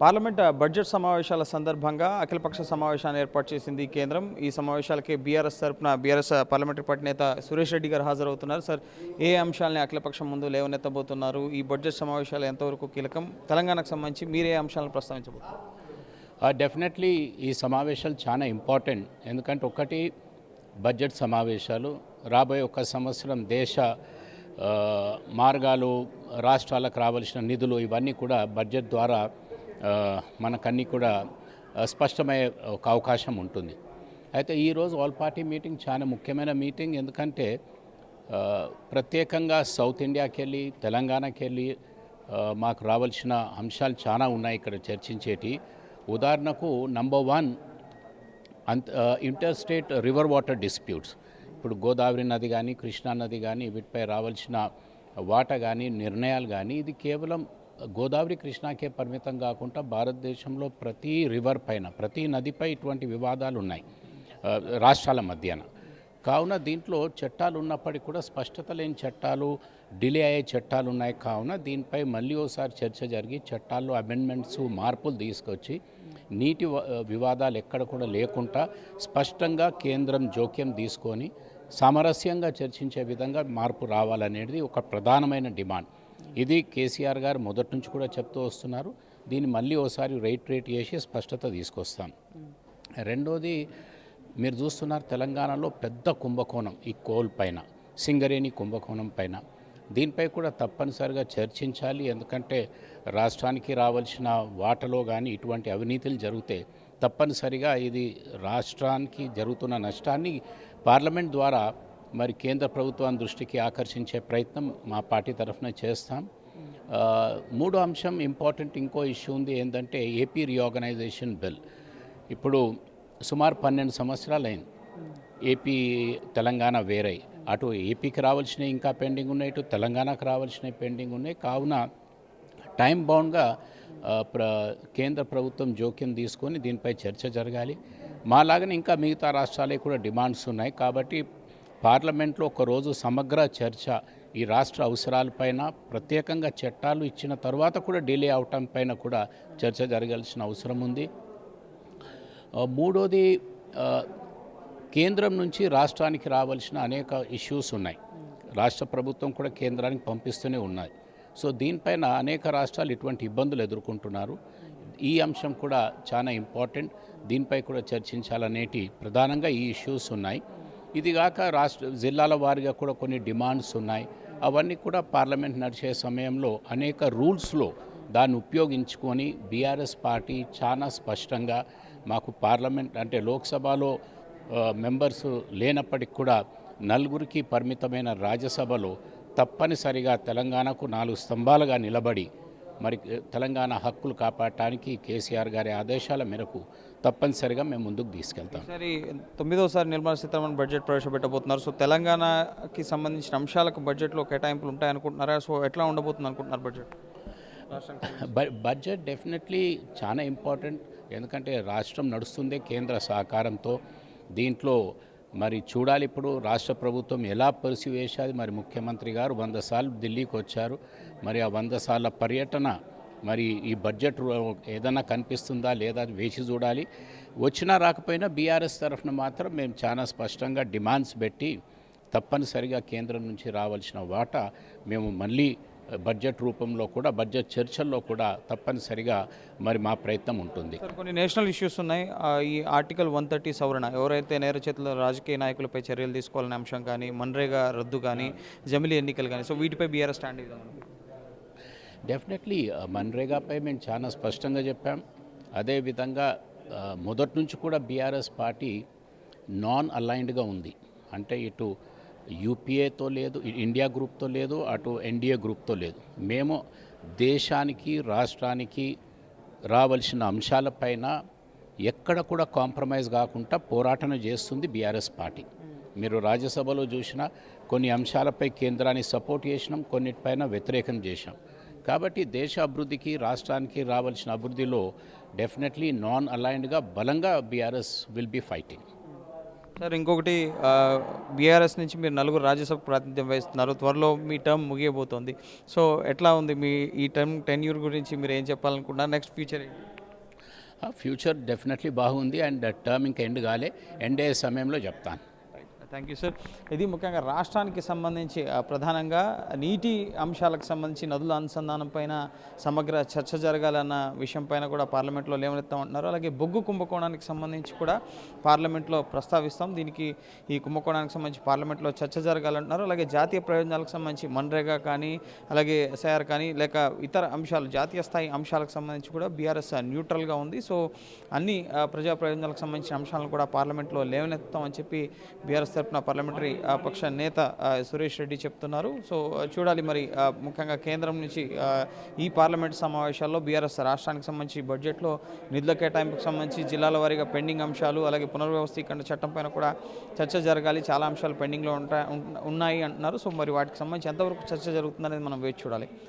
Parliament budget సమావేశాల సందర్భంగా అఖిలపక్ష సమావేశాన్ని ఏర్పాటు చేసింది కేంద్రం. ఈ సమావేశాలకి బీఆర్ఎస్ తరపున బీఆర్ఎస్ పార్లమెంటరీ పార్టీ నేత సురేష్ రెడ్డి గారు హాజరవుతున్నారు. సార్ ఏ అంశాలని అఖిలపక్షం ముందు లేవనెత్తబోతున్నారు? ఈ బడ్జెట్ సమావేశాలు ఎంతవరకు కీలకం? తెలంగాణకు సంబంధించి మీరే అంశాలను ప్రస్తావించబోతున్నారు? డెఫినెట్లీ ఈ సమావేశాలు చాలా ఇంపార్టెంట్. ఎందుకంటే ఒకటి బడ్జెట్ సమావేశాలు రాబోయే ఒక సంవత్సరం దేశ మార్గాలు రాష్ట్రాలకు రావాల్సిన నిధులు ఇవన్నీ కూడా బడ్జెట్ ద్వారా మనకన్నీ కూడా స్పష్టమయ్యే ఒక అవకాశం ఉంటుంది. అయితే ఈరోజు ఆల్ పార్టీ మీటింగ్ చాలా ముఖ్యమైన మీటింగ్. ఎందుకంటే ప్రత్యేకంగా సౌత్ ఇండియాకి వెళ్ళి తెలంగాణకి వెళ్ళి మాకు రావాల్సిన అంశాలు చాలా ఉన్నాయి ఇక్కడ చర్చించేటి. ఉదాహరణకు నంబర్ వన్ అంత inter state river water disputes. ఇప్పుడు గోదావరి నది కానీ కృష్ణా నది కానీ వీటిపై రావాల్సిన వాట కానీ నిర్ణయాలు కానీ ఇది కేవలం గోదావరి కృష్ణాకే పరిమితం కాకుండా భారతదేశంలో ప్రతి రివర్ పైన ప్రతి నదిపై ఇటువంటి వివాదాలు ఉన్నాయి రాష్ట్రాల మధ్యన. కావున దీంట్లో చట్టాలు ఉన్నప్పటికీ కూడా స్పష్టత లేని చట్టాలు డిలే అయ్యే చట్టాలు ఉన్నాయి. కావున దీనిపై మళ్ళీ ఒకసారి చర్చ జరిగి చట్టాల్లో అమెండ్మెంట్స్ మార్పులు తీసుకొచ్చి నీటి వివాదాలు ఎక్కడ కూడా లేకుండా స్పష్టంగా కేంద్రం జోక్యం తీసుకొని సామరస్యంగా చర్చించే విధంగా మార్పు రావాలనేది ఒక ప్రధానమైన డిమాండ్. ఇది కేసీఆర్ గారు మొదటి నుంచి కూడా చెప్తూ వస్తున్నారు. దీన్ని మళ్ళీ ఓసారి రైట్ రేట్ చేసి స్పష్టత తీసుకొస్తాం. రెండోది మీరు చూస్తున్నారు తెలంగాణలో పెద్ద కుంభకోణం ఈ కోల్ పైన సింగరేణి కుంభకోణం పైన. దీనిపై కూడా తప్పనిసరిగా చర్చించాలి. ఎందుకంటే రాష్ట్రానికి రావాల్సిన వాటలో కానీ ఇటువంటి అవినీతులు జరిగితే తప్పనిసరిగా ఇది రాష్ట్రానికి జరుగుతున్న నష్టాన్ని పార్లమెంట్ ద్వారా మరి కేంద్ర ప్రభుత్వం దృష్టికి ఆకర్షించే ప్రయత్నం మా పార్టీ తరఫున చేస్తాం. మూడు మూడో అంశం ఇంపార్టెంట్ ఇంకో ఇష్యూ ఉంది ఏంటంటే ఏపీ రీఆర్గనైజేషన్ బిల్. ఇప్పుడు సుమారు పన్నెండు సంవత్సరాలైంది. ఏపీ తెలంగాణ వేరై. అటు ఏపీకి రావాల్సినవి ఇంకా పెండింగ్ ఉన్నాయి ఇటు తెలంగాణకు రావాల్సినవి పెండింగ్ ఉన్నాయి. కావున టైం బౌండ్గా ప్ర కేంద్ర ప్రభుత్వం జోక్యం తీసుకొని దీనిపై చర్చ జరగాలి. మాలాగనే ఇంకా మిగతా రాష్ట్రాలే కూడా డిమాండ్స్ ఉన్నాయి. కాబట్టి పార్లమెంట్లో ఒకరోజు సమగ్ర చర్చ ఈ రాష్ట్ర అవసరాలపైన ప్రత్యేకంగా చట్టాలు ఇచ్చిన తర్వాత కూడా డిలే అవటం పైన కూడా చర్చ జరగాల్సిన అవసరం ఉంది. మూడోది కేంద్రం నుంచి రాష్ట్రానికి రావాల్సిన అనేక ఇష్యూస్ ఉన్నాయి. రాష్ట్ర ప్రభుత్వం కూడా కేంద్రానికి పంపిస్తూనే ఉన్నాయి సో దీనిపైన అనేక రాష్ట్రాలు ఇటువంటి ఇబ్బందులు ఎదుర్కొంటున్నారు. ఈ అంశం కూడా చాలా ఇంపార్టెంట్. దీనిపై కూడా చర్చించాలనేటి ప్రధానంగా ఈ ఇష్యూస్ ఉన్నాయి. ఇదిగాక రాష్ట్ర జిల్లాల వారిగా కూడా కొన్ని డిమాండ్స్ ఉన్నాయి. అవన్నీ కూడా పార్లమెంట్ నడిచే సమయంలో అనేక రూల్స్లో దాన్ని ఉపయోగించుకొని బీఆర్ఎస్ పార్టీ చాలా స్పష్టంగా మాకు పార్లమెంట్ అంటే లోక్సభలో మెంబర్స్ లేనప్పటికి కూడా నలుగురికి పరిమితమైన రాజ్యసభలో తప్పనిసరిగా తెలంగాణకు నాలుగు స్తంభాలుగా నిలబడి మరి తెలంగాణ హక్కులు కాపాడటానికి కేసీఆర్ గారి ఆదేశాల మేరకు తప్పనిసరిగా మేము ముందుకు తీసుకెళ్తాం. ఈసారి తొమ్మిదోసారి నిర్మలా సీతారామన్ బడ్జెట్ ప్రవేశపెట్టబోతున్నారు. సో తెలంగాణకి సంబంధించిన అంశాలకు బడ్జెట్లో కేటాయింపులు ఉంటాయి అనుకుంటున్నారా సో ఎట్లా ఉండబోతుంది అనుకుంటున్నారు బడ్జెట్ బడ్జెట్ డెఫినెట్లీ చాలా ఇంపార్టెంట్. ఎందుకంటే రాష్ట్రం నడుస్తుందే కేంద్ర సహకారంతో. దీంట్లో మరి చూడాలి ఇప్పుడు రాష్ట్ర ప్రభుత్వం ఎలా పరిస్థితి వేసేది మరి ముఖ్యమంత్రి గారు వంద సార్లు ఢిల్లీకి వచ్చారు మరి ఆ వంద సార్ల పర్యటన మరి ఈ బడ్జెట్ రూ- ఏదైనా కనిపిస్తుందా లేదా వేసి చూడాలి. వచ్చినా రాకపోయినా బీఆర్ఎస్ తరఫున మాత్రం మేము చాలా స్పష్టంగా డిమాండ్స్ పెట్టి తప్పనిసరిగా కేంద్రం నుంచి రావాల్సిన వాటా మేము మళ్ళీ బడ్జెట్ రూపంలో కూడా బడ్జెట్ చర్చల్లో కూడా తప్పనిసరిగా మరి మా ప్రయత్నం ఉంటుంది. కొన్ని నేషనల్ ఇష్యూస్ ఉన్నాయి. ఈ ఆర్టికల్ వన్ థర్టీ సవరణ ఎవరైతే నేర చేతుల రాజకీయ నాయకులపై చర్యలు తీసుకోవాలనే అంశం కానీ మన్రేగా రద్దు కానీ జమిలీ ఎన్నికలు కానీ సో వీటిపై బీఆర్ఎస్ స్టాండ్ ఇద్దాం డెఫినెట్లీ మన్రేగాపై uh, మేము చాలా స్పష్టంగా చెప్పాం. అదేవిధంగా uh, మొదటి నుంచి కూడా బీఆర్ఎస్ పార్టీ నాన్ అలైన్డ్గా ఉంది. అంటే ఇటు యూపీఏతో లేదు ఇండియా గ్రూప్తో లేదు అటు ఎన్డీఏ గ్రూప్తో లేదు. మేము దేశానికి రాష్ట్రానికి రావలసిన అంశాలపైన ఎక్కడ కూడా కాంప్రమైజ్ కాకుండా పోరాటం చేస్తుంది బీఆర్ఎస్ పార్టీ. మీరు రాజ్యసభలో చూసిన కొన్ని అంశాలపై కేంద్రాన్ని సపోర్ట్ చేసినాం కొన్నిటిపైన వ్యతిరేకం చేశాం. కాబట్టి దేశ అభివృద్ధికి రాష్ట్రానికి రావాల్సిన అభివృద్ధిలో డెఫినెట్లీ నాన్ అలైన్డ్గా బలంగా BRS will be fighting sir ఇంకొకటి బీఆర్ఎస్ నుంచి మీరు నలుగురు రాజ్యసభకు ప్రాతినిధ్యం వహిస్తున్నారు. త్వరలో మీ టర్మ్ ముగియబోతోంది. సో ఎట్లా ఉంది మీ ఈ టర్మ్ టెన్యూర్ గురించి మీరు ఏం చెప్పాలనుకుంటున్నారు? నెక్స్ట్ ఫ్యూచర్ ఫ్యూచర్ డెఫినెట్లీ బాగుంది. అండ్ టర్మ్ ఇంకా ఎండ్ కాలే. ఎండ్ అయ్యే సమయంలో చెప్తాను. థ్యాంక్ యూ సార్ ఇది ముఖ్యంగా రాష్ట్రానికి సంబంధించి ప్రధానంగా నీటి అంశాలకు సంబంధించి నదుల అనుసంధానం పైన సమగ్ర చర్చ జరగాలన్న విషయం పైన కూడా పార్లమెంట్లో లేవనెత్తామంటున్నారు. అలాగే బొగ్గు కుంభకోణానికి సంబంధించి కూడా పార్లమెంట్లో ప్రస్తావిస్తాం. దీనికి ఈ కుంభకోణానికి సంబంధించి పార్లమెంట్లో చర్చ జరగాలంటున్నారు. అలాగే జాతీయ ప్రయోజనాలకు సంబంధించి మన్రేగా కానీ అలాగే ఎస్ఐఆర్ కానీ లేక ఇతర అంశాలు జాతీయ స్థాయి అంశాలకు సంబంధించి కూడా బీఆర్ఎస్ న్యూట్రల్గా ఉంది. సో అన్ని ప్రజా ప్రయోజనాలకు సంబంధించిన అంశాలను కూడా పార్లమెంట్లో లేవనెత్తామని చెప్పి బీఆర్ఎస్ తరఫున పార్లమెంటరీ పక్ష నేత సురేష్ రెడ్డి చెప్తున్నారు. సో చూడాలి మరి ముఖ్యంగా కేంద్రం నుంచి ఈ పార్లమెంట్ సమావేశాల్లో బీఆర్ఎస్ రాష్ట్రానికి సంబంధించి బడ్జెట్లో నిధుల కేటాయింపుకు సంబంధించి జిల్లాల వారీగా పెండింగ్ అంశాలు అలాగే పునర్వ్యవస్థీకరణ చట్టం పైన కూడా చర్చ జరగాలి. చాలా అంశాలు పెండింగ్లో ఉంటాయి ఉన్నాయి అంటున్నారు. సో మరి వాటికి సంబంధించి ఎంతవరకు చర్చ జరుగుతుందనేది మనం వేచి చూడాలి.